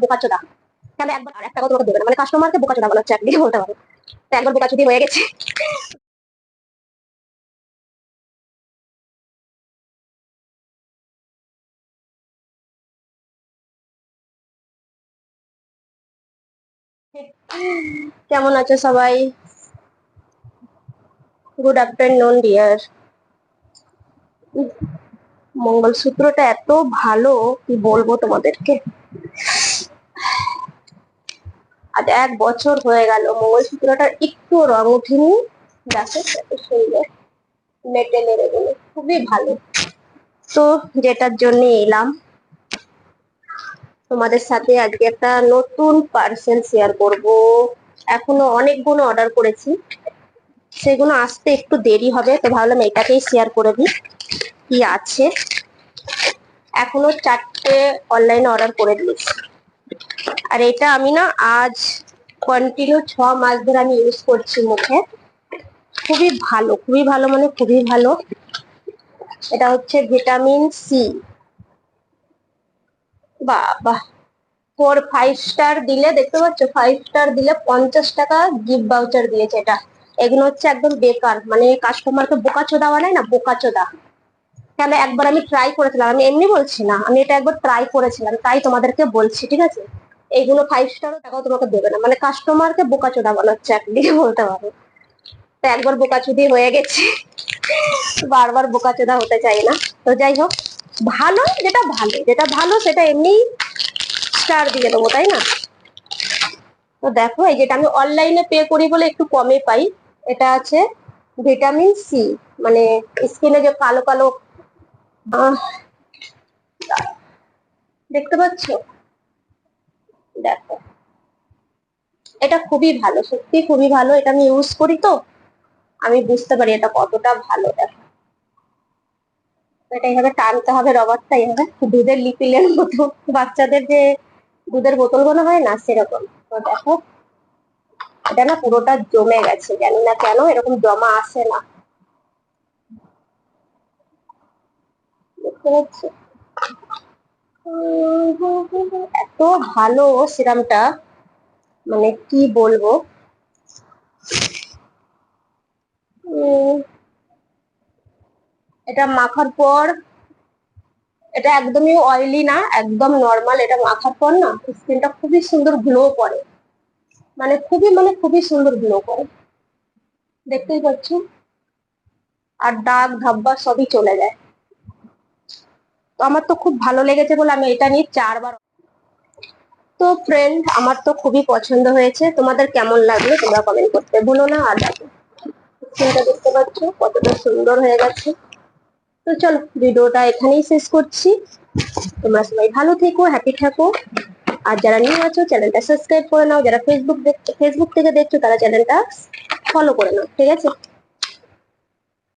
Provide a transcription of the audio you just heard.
বোকাচোদা। কেন একবার একটা কথা তোমাকে দেবে মানে কাস্টমারকে বোকাচোদা বানাচ্ছে একদিকে বলতে পারো তো একবার বোকাচুদি হয়ে গেছে। কেমন আছো সবাই? গুড আফটারনুন ডিয়ার মঙ্গলসূত্রটা এত ভালো, কি বলব তোমাদেরকে? আজ এক বছর হয়ে গেল। মঙ্গলসূত্রটা একটু রং উঠেনি। দেখো সুন্দর মেটেলের এগুলো খুবই ভালো। তো যেটার জন্য এলাম। তোমাদের সাথে আজকে একটা নতুন পার্সেল শেয়ার করব। এখনও অনেকগুলো অর্ডার করেছি। সেগুলো আসতে একটু দেরি হবে, তো ভাবলাম এটাকেই শেয়ার করে দিই। কি আছে? এখনও চারটে অনলাইনে অর্ডার করে দিয়েছি। আর এটা আমি না আজ কন্টিনিউ ছ মাস ধরে আমি ইউজ করছি মুখে। খুবই ভালো খুবই ভালো মানে খুবই ভালো। এটা হচ্ছে ভিটামিন সি বাবা ফোর ফাইভ স্টার দিলে, দেখতে পাচ্ছ ফাইভ স্টার দিলে পঞ্চাশ টাকা গিফট ভাউচার দিয়েছে এটা। এগুলো হচ্ছে একদম বেকার মানে কাস্টমারকে বোকাচোদা বানায় না, বোকা চোদা। কেন একবার আমি ট্রাই করেছিলাম, আমি এমনি বলছি না, আমি এটা একবার ট্রাই করেছিলাম, তাই তোমাদেরকে বলছি, ঠিক আছে? এইগুলো ফাইভ স্টারও টাকাও তোমাকে দেবে না। মানে কাস্টমারকে বোকাচোদা বানাচ্ছে একদিকে বলতে পারো। তো একবার বোকাচুদি হয়ে গেছে। বারবার বোকাচোদা হতে চাই না। তো যাই হোক, ভালো, যেটা ভালো যেটা ভালো সেটা এমনি স্টার দিয়ে দেবো, তাই না? তো দেখো, এই যেটা আমি অনলাইনে পে করি বলে একটু কমে পাই, এটা আছে ভিটামিন সি মানে স্কিনে যে কালো কালো দেখতে পাচ্ছ দেখো এটা খুবই ভালো, সত্যি খুবই ভালো। এটা আমি ইউজ করি তো, আমি বুঝতে পারি এটা কতটা ভালো। দেখো। এটা এইভাবে টানতে হবে রবারটা, এইভাবে দুধের লিপিলের মতো। বাচ্চাদের যে দুধের বোতলগুলো হয় না, সেরকম। দেখো, এটা না পুরোটা জমে গেছে, জানি না কেন এরকম জমা আসে না। এত ভালো সিরামটা। মানে কি বলব? এটা মাখার পর, এটা একদমই অয়েলি না, একদম নর্মাল এটা মাখার পর না স্কিনটা খুবই সুন্দর গ্লো করে। মানে খুবই মানে খুবই সুন্দর গ্লো করে। দেখতেই পাচ্ছ? আর দাগ, ধাব্বা সবই চলে যায়। তো আমার তো খুব ভালো লেগেছে বলে আমি এটা নিয়ে চারবার তো ফ্রেন্ড আমার তো খুবই পছন্দ হয়েছে। তোমাদের কেমন লাগল তোমরা কমেন্ট করতে ভুলো না। আর দেখো দেখতে পাচ্ছ, কতটা সুন্দর হয়ে গেছে। তো চলো, ভিডিওটা এখানেই শেষ করছি। তোমরা সবাই ভালো থেকো হ্যাপি থাকো। আর যারা নিউ আছো চ্যানেলটা সাবস্ক্রাইব করে নাও। যারা ফেসবুক ফেসবুক থেকে দেখছ, তারা চ্যানেলটা ফলো করে নাও, ঠিক আছে?